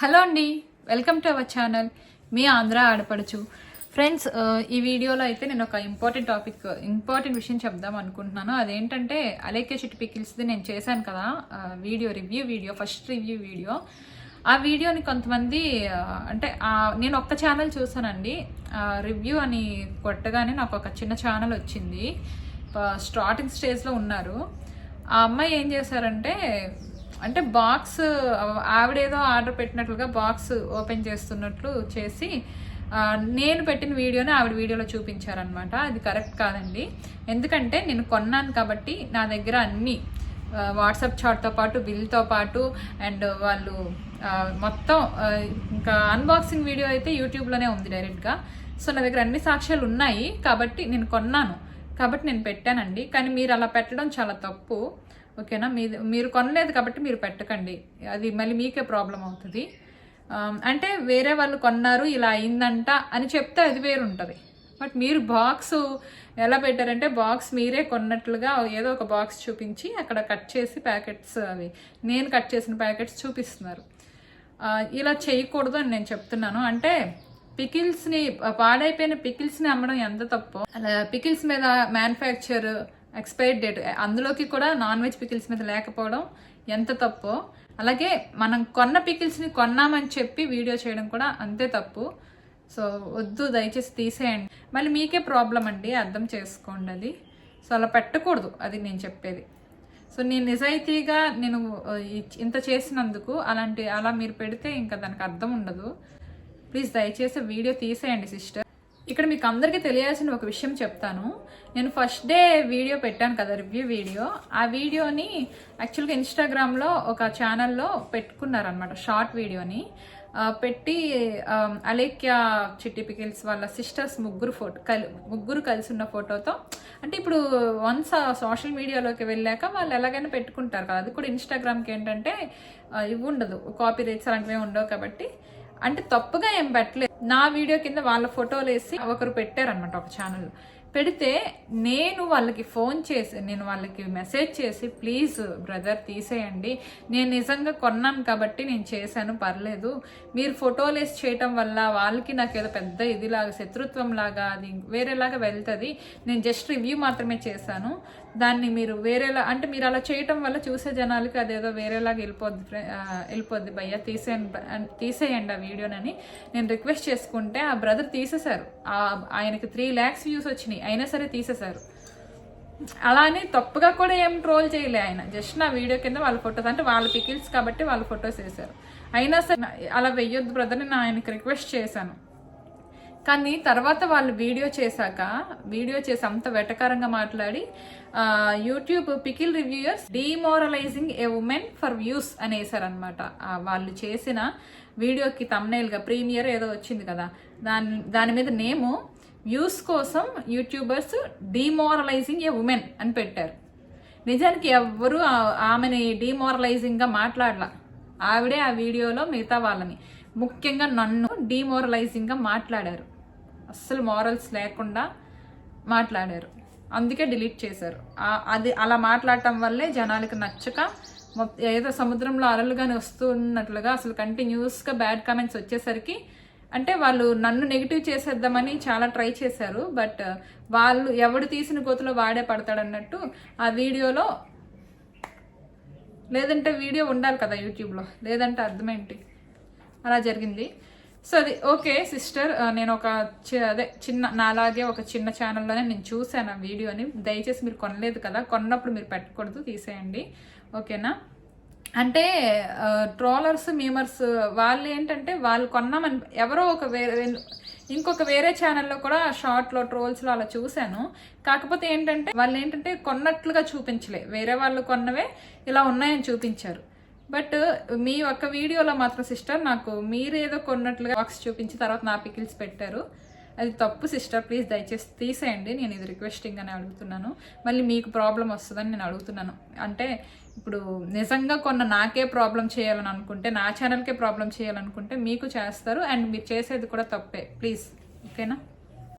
Hello అండి welcome to our channel. మీ ఆంధ్ర ఆడపడుచు. ఫ్రెండ్స్ ఈ వీడియోలో అయితే నేను ఒక ఇంపార్టెంట్ టాపిక్ ఇంపార్టెంట్ విషయం చెప్దాం అనుకుంటున్నాను. అదేంటంటే అలేకే చిట్టి పికిల్స్ది నేను చేశాను కదా video review video first review video. ఆ వీడియోని కొంతమంది అంటే నేను ఒక్క ఛానల్ చూసానండి రివ్యూ అని కొట్టగానే నాకు ఒక చిన్న ఛానల్ వచ్చింది. స్టార్టింగ్ స్టేజ్లో ఉన్నారు. ఆ అమ్మాయి ఏం చేశారంటే అంటే బాక్స్ ఆవిడేదో ఆర్డర్ పెట్టినట్లుగా బాక్స్ ఓపెన్ చేస్తున్నట్లు చేసి నేను పెట్టిన వీడియోని ఆవిడ వీడియోలో చూపించారనమాట అది కరెక్ట్ కాదండి. ఎందుకంటే నేను కొన్నాను కాబట్టి నా దగ్గర అన్నీ వాట్సాప్ చాట్తో పాటు బిల్తో పాటు అండ్ వాళ్ళు మొత్తం ఇంకా అన్బాక్సింగ్ వీడియో అయితే యూట్యూబ్లోనే ఉంది డైరెక్ట్గా. సో నా దగ్గర అన్ని సాక్ష్యాలు ఉన్నాయి కాబట్టి నేను కొన్నాను. కాబట్టి నేను పెట్టానండి. కానీ మీరు అలా పెట్టడం చాలా తప్పు. ఓకేనా? మీ మీరు కొనలేదు కాబట్టి మీరు పెట్టకండి. అది మళ్ళీ మీకే ప్రాబ్లం అవుతుంది. అంటే వేరే వాళ్ళు కొన్నారు ఇలా అయిందంట అని చెప్తే అది వేరు ఉంటుంది. బట్ మీరు బాక్స్ ఎలా పెట్టారంటే బాక్స్ మీరే కొన్నట్లుగా ఏదో ఒక బాక్స్ చూపించి అక్కడ కట్ చేసి ప్యాకెట్స్ అవి నేను కట్ చేసిన ప్యాకెట్స్ చూపిస్తున్నారు. ఇలా చేయకూడదు అని నేను చెప్తున్నాను. అంటే పికిల్స్ని పాడైపోయిన పికిల్స్ని అమ్మడం ఎంత తప్పో? అలా పికిల్స్ మీద మ్యానుఫ్యాక్చర్ ఎక్స్పైరీ డేట్ అందులోకి కూడా నాన్ వెజ్ పికిల్స్ మీద లేకపోవడం ఎంత తప్పో? అలాగే మనం కొన్న పికిల్స్ని కొన్నామని చెప్పి వీడియో చేయడం కూడా అంతే తప్పు. సో వద్దు దయచేసి తీసేయండి. మళ్ళీ మీకే ప్రాబ్లం అండి అర్థం చేసుకోండి అది. సో అలా పెట్టకూడదు అది నేను చెప్పేది. సో నేను నిజాయితీగా నేను ఇంత చేసినందుకు అలాంటి అలా మీరు పెడితే ఇంకా దానికి అర్థం ఉండదు. ప్లీజ్ దయచేసి వీడియో తీసేయండి సిస్టర్. ఇక్కడ మీకు అందరికీ తెలియాల్సిన ఒక విషయం చెప్తాను. నేను ఫస్ట్ డే వీడియో పెట్టాను కదా రివ్యూ వీడియో. ఆ వీడియోని యాక్చువల్గా ఇన్స్టాగ్రామ్లో ఒక ఛానల్లో పెట్టుకున్నారనమాట షార్ట్ వీడియోని. పెట్టి అలేఖ్య చిట్టి పికిల్స్ వాళ్ళ సిస్టర్స్ ముగ్గురు ఫోటో కలి ముగ్గురు కలిసి ఉన్న ఫోటోతో అంటే ఇప్పుడు వన్స్ సోషల్ మీడియాలోకి వెళ్ళాక వాళ్ళు ఎలాగైనా పెట్టుకుంటారు కదా. అది కూడా ఇన్స్టాగ్రామ్కి ఏంటంటే ఇవి ఉండదు కాపీ రైట్స్ అలాంటివి ఉండవు కాబట్టి అంటే తప్పుగా ఏం పెట్టలేదు. నా వీడియో కింద వాళ్ళ ఫోటోలు వేసి ఒకరు పెట్టారనమాట ఒక ఛానల్ పెడితే నేను వాళ్ళకి ఫోన్ చేసి నేను వాళ్ళకి మెసేజ్ చేసి ప్లీజ్ బ్రదర్ తీసేయండి. నేను నిజంగా కొన్నాను కాబట్టి నేను చేశాను పర్లేదు. మీరు ఫోటోలు వేసి చేయటం వల్ల వాళ్ళకి నాకు ఏదో పెద్ద ఇదిలాగా శత్రుత్వం లాగా అది వేరేలాగా వెళ్తుంది. నేను జస్ట్ రివ్యూ మాత్రమే చేశాను. దాన్ని మీరు వేరేలా అంటే మీరు అలా చేయటం వల్ల చూసే జనాలకి అదేదో వేరేలాగా వెళ్ళిపోద్ది వెళ్ళిపోద్ది. భయ్య తీసేయండి తీసేయండి ఆ వీడియోనని నేను రిక్వెస్ట్ చేసుకుంటే ఆ బ్రదర్ తీసేశారు. ఆ ఆయనకి త్రీ ల్యాక్స్ వ్యూస్ వచ్చినాయి. అయినా సరే తీసేశారు. అలానే తప్పుగా కూడా ఏం ట్రోల్ చేయలే ఆయన. జస్ట్ నా వీడియో కింద వాళ్ళ ఫొటోస్ అంటే వాళ్ళ పికిల్స్ కాబట్టి వాళ్ళ ఫొటోస్ వేశారు. అయినా సరే అలా వెయ్యొద్దు బ్రదర్ నేను ఆయనకి రిక్వెస్ట్ చేశాను. కానీ తర్వాత వాళ్ళు వీడియో చేశాక వీడియో చేసి అంత వెటకారంగా మాట్లాడి YouTube pickle reviewers demoralising a women for views అని వేశారనమాట వాళ్ళు చేసిన వీడియోకి తమ్నైల్గా ప్రీమియర్ ఏదో వచ్చింది కదా. దాని దాని మీద నేము వ్యూస్ కోసం యూట్యూబర్స్ డీమోరలైజింగ్ ఏ ఉమెన్ అని పెట్టారు. నిజానికి ఎవ్వరూ ఆమెని డీమోరలైజింగ్గా మాట్లాడలా. ఆవిడే ఆ వీడియోలో మిగతా వాళ్ళని ముఖ్యంగా నన్ను డీమోరలైజింగ్గా మాట్లాడారు. అస్సలు మోరల్స్ లేకుండా మాట్లాడారు. అందుకే డిలీట్ చేశారు. అది అలా మాట్లాడటం వల్లే జనాలకు నచ్చక మొత్తం ఏదో సముద్రంలో అలలుగానే వస్తున్నట్లుగా అసలు కంటిన్యూస్గా బ్యాడ్ కామెంట్స్ వచ్చేసరికి అంటే వాళ్ళు నన్ను నెగిటివ్ చేసేద్దామని చాలా ట్రై చేశారు బట్ uh, వాళ్ళు ఎవడు తీసిన గోతులో వాడే పడతాడన్నట్టు ఆ వీడియోలో లేదంటే వీడియో ఉండాలి కదా యూట్యూబ్లో లేదంటే అర్థమేంటి అలా జరిగింది. సో అది ఓకే సిస్టర్ uh, నేను ఒక చి- అదే చిన్న నాలాగే ఒక చిన్న ఛానల్లోనే నేను చూశాను ఆ వీడియోని. దయచేసి మీరు కొనలేదు కదా కొన్నప్పుడు మీరు పెట్టకూడదు తీసేయండి. ఓకేనా అంటే ట్రోలర్స్ మీమర్స్ వాళ్ళు ఏంటంటే వాళ్ళు కొన్నామని ఎవరో ఒక వేరే ఇంకొక వేరే ఛానల్లో కూడా షార్ట్లో ట్రోల్స్లో అలా చూశాను. కాకపోతే ఏంటంటే వాళ్ళు ఏంటంటే కొన్నట్లుగా చూపించలే. వేరే వాళ్ళు కొన్నవే ఇలా ఉన్నాయని చూపించారు. బట్ మీ ఒక్క వీడియోలో మాత్రం సిస్టర్ నాకు మీరేదో కొన్నట్లుగా బాక్స్ చూపించి తర్వాత నా పికిల్స్ పెట్టారు. అది తప్పు సిస్టర్ ప్లీజ్ దయచేసి తీసేయండి. నేను ఇది రిక్వెస్టింగ్ అని అడుగుతున్నాను. మళ్ళీ మీకు ప్రాబ్లం వస్తుందని నేను అడుగుతున్నాను. అంటే ఇప్పుడు నిజంగా కొన్న నాకే ప్రాబ్లం చేయాలని అనుకుంటే నా ఛానల్కే ప్రాబ్లం చేయాలనుకుంటే మీకు చేస్తారు అండ్ మీరు చేసేది కూడా తప్పే. ప్లీజ్. ఓకేనా?